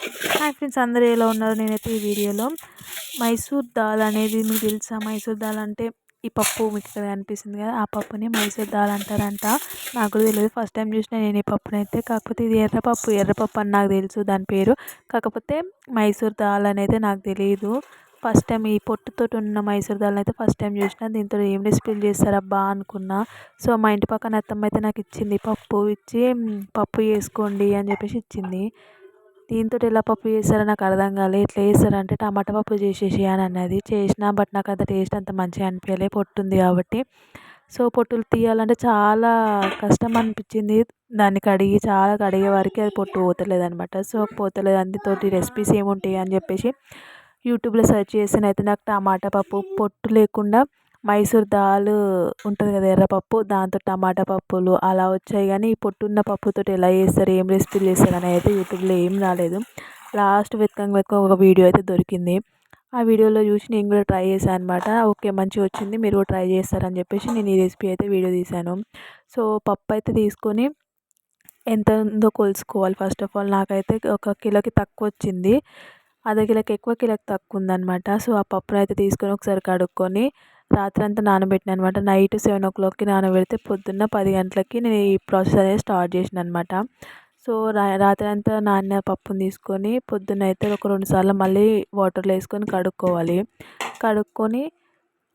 Hi friends అందరూ ఎలా ఉన్నారు? నేనైతే ఈ వీడియోలో మైసూర్ దాల్ అనేది మీకు తెలుసా? మైసూర్ దాల్ అంటే ఈ పప్పు మీకు ఇక్కడ కనిపిస్తుంది కదా ఆ పప్పుని మైసూర్ దాల్ అంటారంట. నాకు కూడా తెలియదు ఫస్ట్ టైం చూసిన నేను ఈ పప్పుని అయితే కాకపోతే ఇది ఎర్రపప్పు ఎర్రపప్పు అని నాకు తెలుసు దాని పేరు. కాకపోతే మైసూర్ దాల్ అనేది నాకు తెలియదు ఫస్ట్ టైం ఈ పొట్టుతో ఉన్న మైసూర్ దాల్ అయితే ఫస్ట్ టైం చూసిన. దీంతో ఏం రెసిపీలు చేస్తారబ్బా అనుకున్నా. సో మా ఇంటి పక్కన అత్తమ్మ అయితే నాకు ఇచ్చింది పప్పు. ఇచ్చి పప్పు చేసుకోండి అని చెప్పేసి ఇచ్చింది. దీంతో ఎలా పప్పు చేస్తారో నాకు అర్థం కాలే. ఎట్లా చేస్తారంటే టమాటా పప్పు చేసేసి అని అన్నది. చేసిన బట్ నాకు అంత టేస్ట్ అంత మంచిగా అనిపించలే. పొట్టు ఉంది కాబట్టి. సో పొట్టులు తీయాలంటే చాలా కష్టం అనిపించింది. దాన్ని కడిగి చాలా కడిగే వరకు అది పొట్టు పోతలేదు అనమాట సో పోతలేదు. అందుతోటి రెసిపీస్ ఏముంటాయి అని చెప్పేసి యూట్యూబ్లో సెర్చ్ చేసిన అయితే నాకు టమాటా పప్పు పొట్టు లేకుండా మైసూర్ దాల్ ఉంటుంది కదా ఎర్రపప్పు దాంతో టమాటా పప్పులు అలా వచ్చాయి. కానీ ఈ పొట్టున్న పప్పుతో ఎలా చేస్తారు ఏం రెసిపీలు చేస్తారు అని అయితే యూట్యూబ్లో ఏం రాలేదు. లాస్ట్ వెతకంగా వెతకంగా ఒక వీడియో అయితే దొరికింది. ఆ వీడియోలో చూసి నేను కూడా ట్రై చేశాను అనమాట ఓకే మంచిగా వచ్చింది మీరు కూడా ట్రై చేస్తారని చెప్పేసి నేను ఈ రెసిపీ అయితే వీడియో తీశాను. సో పప్పు అయితే తీసుకొని ఎంత ఉందో కొలుసుకోవాలి. ఫస్ట్ ఆఫ్ ఆల్ నాకైతే ఒక కిలోకి తక్కువ వచ్చింది. అర్ధ కిలోకి ఎక్కువ కిలోకి తక్కువ ఉందన్నమాట. సో ఆ పప్పును అయితే తీసుకొని ఒకసారి కడుక్కొని రాత్రి అంతా నానబెట్టిన అనమాట నైట్ సెవెన్ ఓ క్లాక్కి నానబెడితే పొద్దున్న పది గంటలకి నేను ఈ ప్రాసెస్ అనేది స్టార్ట్ చేసిన అనమాట సో రాత్రి అంతా నాన్న పప్పుని తీసుకొని పొద్దున్న అయితే ఒక రెండు సార్లు మళ్ళీ వాటర్లో వేసుకొని కడుక్కోవాలి. కడుక్కొని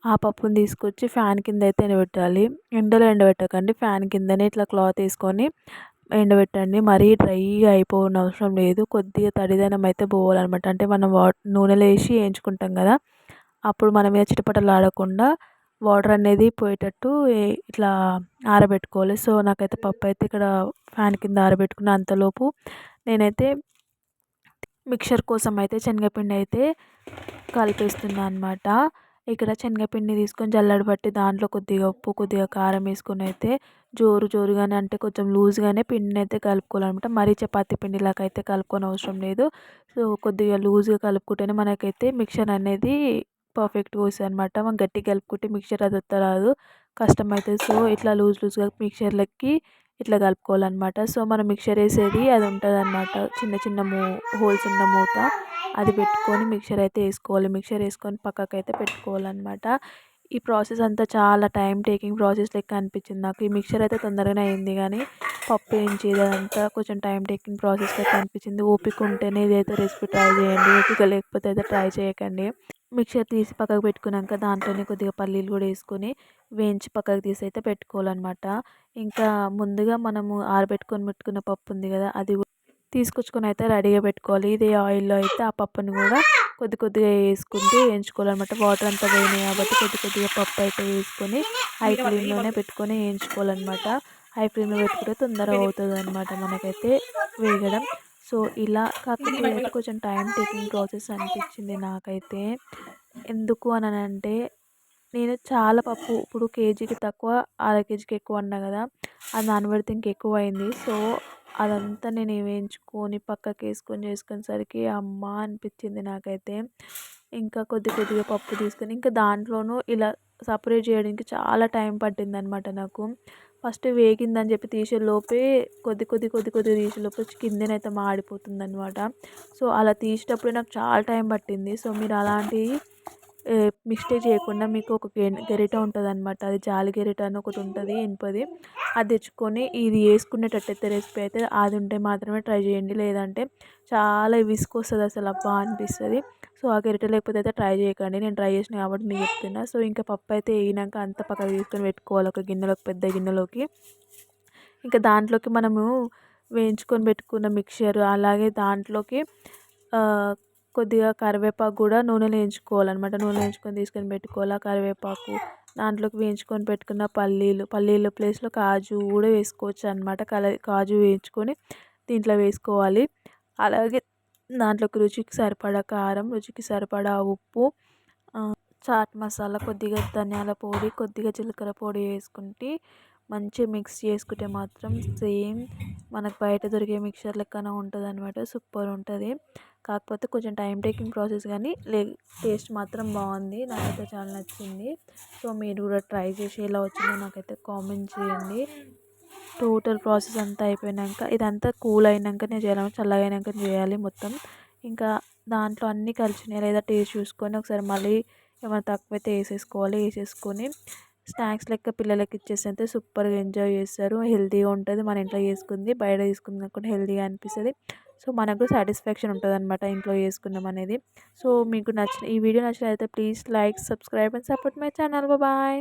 ఆ పప్పుని తీసుకొచ్చి ఫ్యాన్ కింద అయితే ఎండబెట్టాలి. ఎండలో ఎండబెట్టకండి. ఫ్యాన్ కిందనే ఇట్లా క్లాత్ వేసుకొని ఎండబెట్టండి. మరీ డ్రైగా అయిపోవడం అవసరం లేదు. కొద్దిగా తడిదనం అయితే పోవాలన్నమాట. అంటే మనం వా నూనెలో వేసి వేయించుకుంటాం కదా. అప్పుడు మన మీద చిటపటలు ఆడకుండా వాటర్ అనేది పోయేటట్టు ఇట్లా ఆరబెట్టుకోవాలి. సో నాకైతే పప్పు అయితే ఇక్కడ ఫ్యాన్ కింద ఆరబెట్టుకున్న అంతలోపు నేనైతే మిక్చర్ కోసం అయితే శనగపిండి అయితే కలిపేస్తున్నా అనమాట ఇక్కడ శనగపిండి తీసుకొని జల్లడి పట్టి దాంట్లో కొద్దిగా ఉప్పు కొద్దిగా కారం వేసుకొని అయితే జోరు జోరుగానే అంటే కొంచెం లూజ్గానే పిండిని అయితే కలుపుకోవాలన్నమాట. మరీ చపాతి పిండిలాగా అయితే కలుపుకొని అవసరం లేదు. సో కొద్దిగా లూజ్గా కలుపుకుంటేనే మనకైతే మిక్చర్ అనేది పర్ఫెక్ట్గా వస్తుంది అనమాట మనం గట్టిగా కలుపుకుంటే మిక్చర్ అది రాదు. కష్టమవుతుంది సో ఇట్లా లూజ్ లూజ్గా మిక్చర్లకి ఇట్లా కలుపుకోవాలన్నమాట. సో మనం మిక్చర్ వేసేది అది ఉంటుంది అనమాట చిన్న చిన్న మూ హోల్స్ ఉన్న మూత అది పెట్టుకొని మిక్చర్ అయితే వేసుకోవాలి. మిక్చర్ వేసుకొని పక్కకు అయితే పెట్టుకోవాలన్నమాట. ఈ ప్రాసెస్ అంతా చాలా టైం టేకింగ్ ప్రాసెస్ లెక్క అనిపించింది నాకు. ఈ మిక్చర్ అయితే తొందరగానే అయింది కానీ పప్పు వేయించేది అదంతా కొంచెం టైం టేకింగ్ ప్రాసెస్ లెక్క అనిపించింది. ఓపిక ఉంటేనే ఇదైతే రెసిపీ ట్రై చేయండి. ఓపిక లేకపోతే అయితే ట్రై చేయకండి. మిక్చర్ తీసి పక్కకు పెట్టుకున్నాక దాంట్లోనే కొద్దిగా పల్లీలు కూడా వేసుకొని వేయించి పక్కకు తీసి అయితే పెట్టుకోవాలన్నమాట. ఇంకా ముందుగా మనము ఆరబెట్టుకొని పెట్టుకున్న పప్పు ఉంది కదా అది తీసుకొచ్చుకొని అయితే రెడీగా పెట్టుకోవాలి. ఇదే ఆయిల్లో అయితే ఆ పప్పుని కూడా కొద్ది కొద్దిగా వేసుకుంటూ వేయించుకోవాలన్నమాట. వాటర్ అంతా పోయినాయి కాబట్టి కొద్ది కొద్దిగా పప్పు అయితే వేసుకొని హై ఫ్లేమ్లోనే పెట్టుకొని వేయించుకోవాలన్నమాట. హై ఫ్లేమ్లో పెట్టుకుంటే తొందరగా అవుతుంది అనమాట మనకైతే వేగడం. సో ఇలా కాకపోతే కొంచెం టైం టేకింగ్ ప్రాసెస్ అనిపించింది నాకైతే. ఎందుకు అని అంటే నేను చాలా పప్పు ఇప్పుడు కేజీకి తక్కువ అర కేజీకి ఎక్కువ అన్నా కదా అది నానబెడితే ఇంకెక్కువ అయింది సో అదంతా నేను వేయించుకొని పక్కకి వేసుకొని చేసుకునేసరికి అమ్మ అనిపించింది నాకైతే. ఇంకా కొద్ది కొద్దిగా పప్పు తీసుకొని ఇంకా దాంట్లోనూ ఇలా సపరేట్ చేయడానికి చాలా టైం పట్టింది అనమాట నాకు. ఫస్ట్ వేగిందని చెప్పి తీసే లోపే కొద్ది కొద్ది కొద్ది కొద్ది తీసే లోపే కిందనైతే మాడిపోతుంది అనమాట సో అలా తీసేటప్పుడు నాకు చాలా టైం పట్టింది. సో మీరు అలాంటివి మిస్టేక్ చేయకుండా మీకు ఒక గెరిట ఉంటుంది అనమాట అది జాలి గెరిట అని ఒకటి ఉంటుంది ఇనుపది. అది తెచ్చుకొని ఇది వేసుకునేటట్టు అయితే రెసిపీ అయితే అది ఉంటే మాత్రమే ట్రై చేయండి. లేదంటే చాలా విసుకొస్తుంది అసలు అబ్బా! అనిపిస్తుంది. సో ఆ గెరిట లేకపోతే అయితే ట్రై చేయకండి. నేను ట్రై చేసిన కాబట్టి మీకు చెప్తున్నా. సో ఇంకా పప్పు అయితే వేయినాక అంత పక్కన తీసుకొని పెట్టుకోవాలి ఒక గిన్నెలోకి పెద్ద గిన్నెలోకి. ఇంకా దాంట్లోకి మనము వేయించుకొని పెట్టుకున్న మిక్చర్ అలాగే దాంట్లోకి కొద్దిగా కరివేపాకు కూడా నూనెలో వేయించుకోవాలన్నమాట. నూనెలో వేయించుకొని తీసుకొని పెట్టుకోవాలి. కరివేపాకు దాంట్లోకి వేయించుకొని పెట్టుకున్న పల్లీలు పల్లీలు ప్లేస్లో కాజు కూడా వేసుకోవచ్చు అనమాట కల కాజు వేయించుకొని దీంట్లో వేసుకోవాలి. అలాగే దాంట్లోకి రుచికి సరిపడా కారం రుచికి సరిపడా ఉప్పు చాట్ మసాలా కొద్దిగా ధనియాల పొడి కొద్దిగా జీలకర్ర పొడి వేసుకుంటే మంచిగా మిక్స్ చేసుకుంటే మాత్రం సేమ్ మనకు బయట దొరికే మిక్చర్ లెక్కన ఉంటుంది అనమాట సూపర్ ఉంటుంది. కాకపోతే కొంచెం టైం టేకింగ్ ప్రాసెస్ కానీ లే టేస్ట్ మాత్రం బాగుంది. నాకైతే చాలా నచ్చింది. సో మీరు కూడా ట్రై చేసి ఎలా వచ్చిందో నాకైతే కామెంట్ చేయండి. టోటల్ ప్రాసెస్ అంతా అయిపోయాక ఇదంతా కూల్ అయినాకనే చేయాలి. చల్లగా అయినాక చేయాలి మొత్తం. ఇంకా దాంట్లో అన్నీ కలిసినాయి లేదా టేస్ట్ చూసుకొని ఒకసారి మళ్ళీ ఏమైనా తక్కువైతే వేసేసుకోవాలి. వేసేసుకొని స్నాక్స్ లెక్క పిల్లలకి ఇచ్చేస్తే సూపర్గా ఎంజాయ్ చేస్తారు. హెల్తీగా ఉంటుంది. మన ఇంట్లో చేసుకుంది బయట తీసుకున్నా కూడా హెల్తీగా అనిపిస్తుంది. సో మనకు సాటిస్ఫాక్షన్ ఉంటుంది అనమాట ఇంట్లో చేసుకున్నాం అనేది. సో మీకు నచ్చిన ఈ వీడియో నచ్చినట్లయితే please like subscribe and support my channel. Bye.